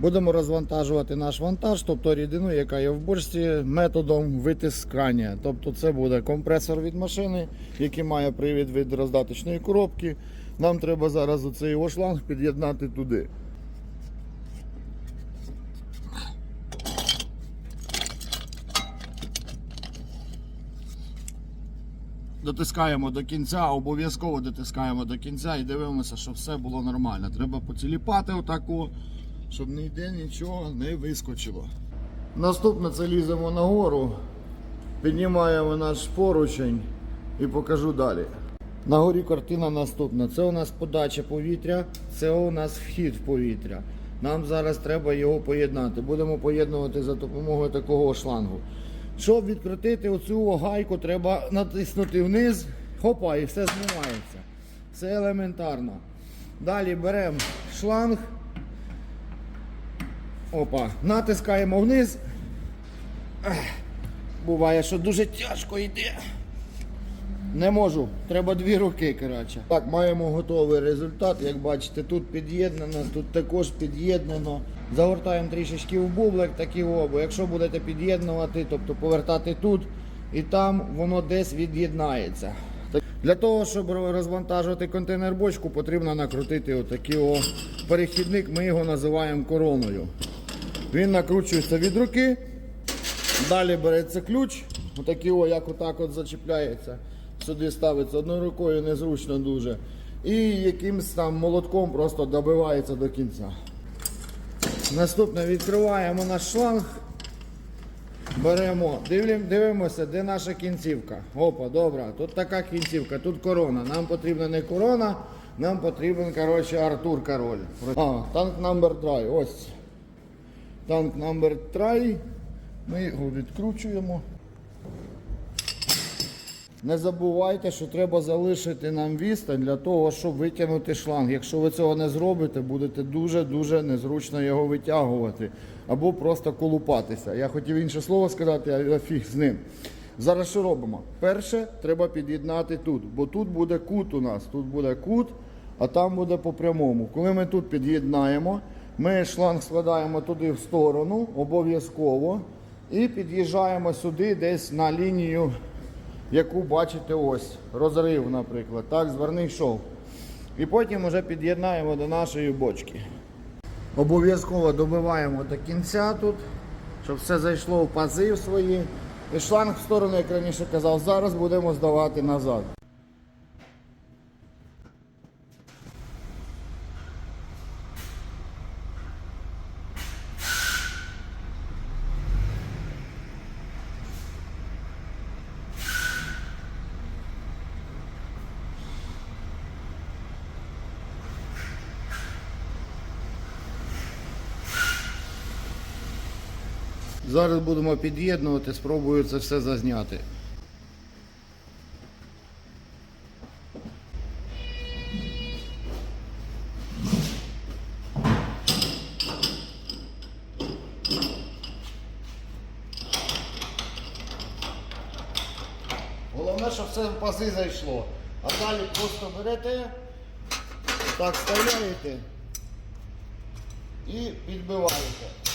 Будемо розвантажувати наш вантаж, тобто рідину, яка є в бочці, методом витискання. Тобто це буде компресор від машини, який має привід від роздаточної коробки. Нам треба зараз оцей його шланг під'єднати туди. Дотискаємо до кінця, обов'язково дотискаємо до кінця і дивимося, щоб все було нормально. Треба поціліпати отаку, щоб ніде нічого не вискочило. Наступне це ліземо нагору, піднімаємо наш поручень і покажу далі. На горі картина наступна. Це у нас подача повітря, це у нас вхід в повітря. Нам зараз треба його поєднати. Будемо поєднувати за допомогою такого шлангу. Щоб відкрутити оцю гайку, треба натиснути вниз, хопа, і все знімається. Все елементарно. Далі беремо шланг. Опа, натискаємо вниз. Буває, що дуже тяжко йде. Не можу, треба дві руки. коротше. Так, маємо готовий результат. Як бачите, тут під'єднано, тут також під'єднано. Загортаємо трішечки в бублик, такі оба. Якщо будете під'єднувати, тобто повертати тут і там, воно десь від'єднається. Для того, щоб розвантажувати контейнер бочку, потрібно накрутити отакий о перехідник, ми його називаємо короною. Він накручується від руки. Далі береться ключ, отакий о, як отак от зачіпляється. Сюди ставиться одною рукою, незручно дуже. І якимсь там молотком просто добивається до кінця. Наступне відкриваємо наш шланг. Беремо, дивимося, де наша кінцівка. Опа, добре, тут така кінцівка, тут корона. Нам потрібна не корона, нам потрібен коротше, Артур Король. А, танк номер 3. Ось. Танк номер 3. Ми його відкручуємо. Не забувайте, що треба залишити нам відстань для того, щоб витягнути шланг. Якщо ви цього не зробите, будете дуже-дуже незручно його витягувати або просто колупатися. Я хотів інше слово сказати, але фіг з ним. Зараз що робимо? Перше, треба під'єднати тут, бо тут буде кут у нас. Тут буде кут, а там буде по прямому. Коли ми тут під'єднаємо, ми шланг складаємо туди в сторону, обов'язково, і під'їжджаємо сюди десь на лінію яку бачите ось, розрив, наприклад, так, зверний шов. І потім вже під'єднаємо до нашої бочки. Обов'язково добиваємо до кінця тут, щоб все зайшло в пази свої. І шланг в сторону, як раніше казав, зараз будемо здавати назад. Зараз будемо під'єднувати, спробую це все зазняти. Головне, щоб все в пази зайшло. А далі просто берете, так вставляєте і підбиваєте.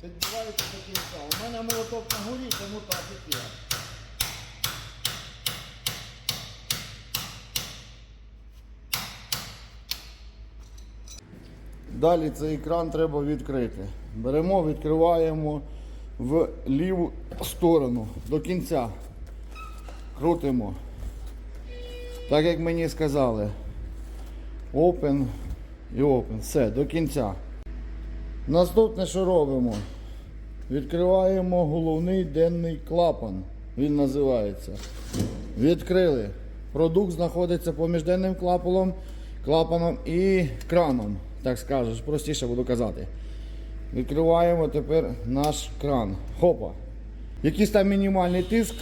Підбиваєте до кінця. У мене молоток на горі, тому так і є. Далі цей екран треба відкрити. Беремо, відкриваємо в ліву сторону до кінця. Крутимо. Так як мені сказали. Open і open. Все, до кінця. Наступне, що робимо? Відкриваємо головний денний клапан. Він називається. Відкрили. Продукт знаходиться поміж денним клапаном, клапаном і краном. Так скажеш, простіше буду казати. Відкриваємо тепер наш кран. Хопа. Якийсь там мінімальний тиск.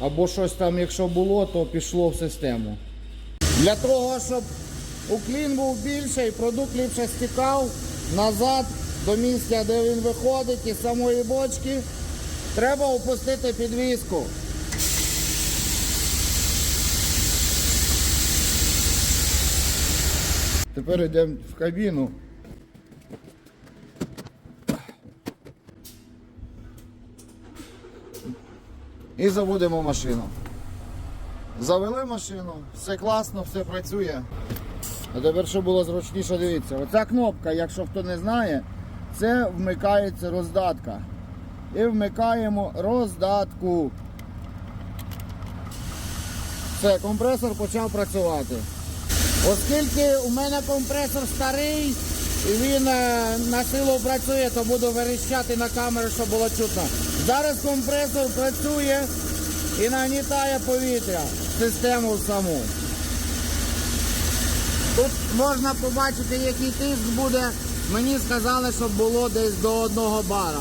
Або щось там, якщо було, то пішло в систему. Для того, щоб уклін був більший, продукт ліпше стікав назад до місця, де він виходить, із самої бочки, треба опустити підвіску. Тепер йдемо в кабіну. І заводимо машину. Завели машину, все класно, все працює. А тепер, що було зручніше, дивіться. Оця кнопка, якщо хто не знає, це вмикається роздатка. І вмикаємо роздатку. Все, компресор почав працювати. Оскільки у мене компресор старий і він е, на силу працює, то буду верещати на камеру, щоб було чутно. Зараз компресор працює і нагнітає повітря в систему саму. Тут можна побачити, який тиск буде. Мені сказали, щоб було десь до одного бара.